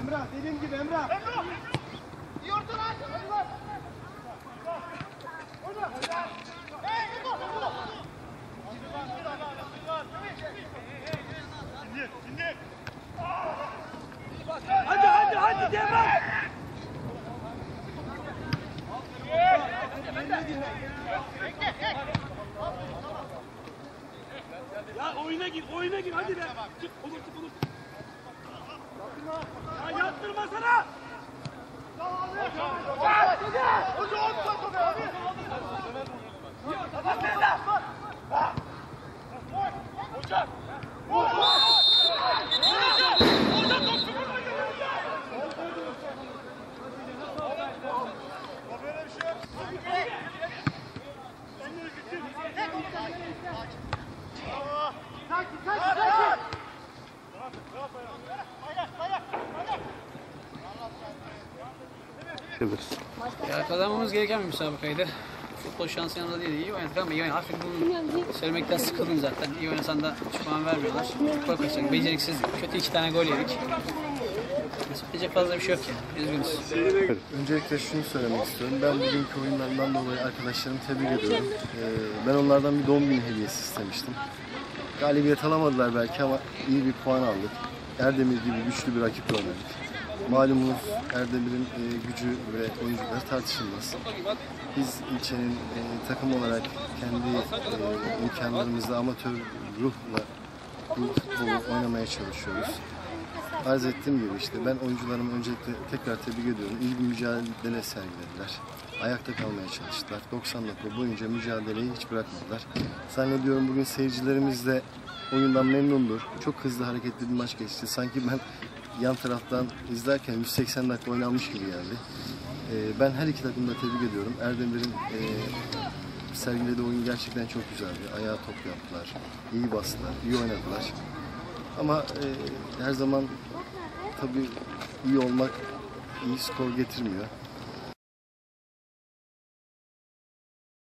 Emrah dediğim gibi Emrah. İyi orta lan. Hadi lan. Hey, gol, gol, gol. Hadi hadi hadi Cemre. Ya oyuna gir, oyuna gir hadi be. Çık, olur çık olur. Ya yaptırma sana. Ya kazanmamız gereken bir müsabakaydı. Futbol şansı yanında değil. İyi oynadık ama iyi oynadık. Artık bunu söylemekten sıkıldım zaten. İyi oynasan da 3 puan vermiyorlar. Gol kaçırdık. Beceriksizlik. Kötü iki tane gol yedik. Söyleyecek fazla bir şey yok yani. Üzgünüz. Öncelikle şunu söylemek istiyorum. Ben bugünkü oyunlarından dolayı arkadaşlarımı tebrik ediyorum. Ee, ben onlardan bir doğum günü hediyesi istemiştim. Galibiyet alamadılar belki ama iyi bir puan aldık. Erdemir gibi güçlü bir rakiple oynadık. Malumunuz Erdemir'in e, gücü ve oyuncuları tartışılmaz. Biz ilçenin e, takım olarak kendi e, imkanlarımızla amatör ruhla bu futbolu oynamaya çalışıyoruz. Arz ettiğim gibi işte ben oyuncularımı öncelikle tekrar tebrik ediyorum. İyi bir mücadele sergilediler. Ayakta kalmaya çalıştılar. 90 dakika boyunca mücadeleyi hiç bırakmadılar. Zannediyorum bugün seyircilerimiz de oyundan memnundur. Çok hızlı hareketli bir maç geçti. Sanki ben yan taraftan izlerken 180 dakika oynanmış gibi geldi. Ee, ben her iki takımı da tebrik ediyorum. Erdemir'in e, sergilediği oyun gerçekten çok güzeldi. Ayağa top yaptılar, iyi bastılar, iyi oynadılar. Ama e, her zaman tabii iyi olmak iyi skor getirmiyor.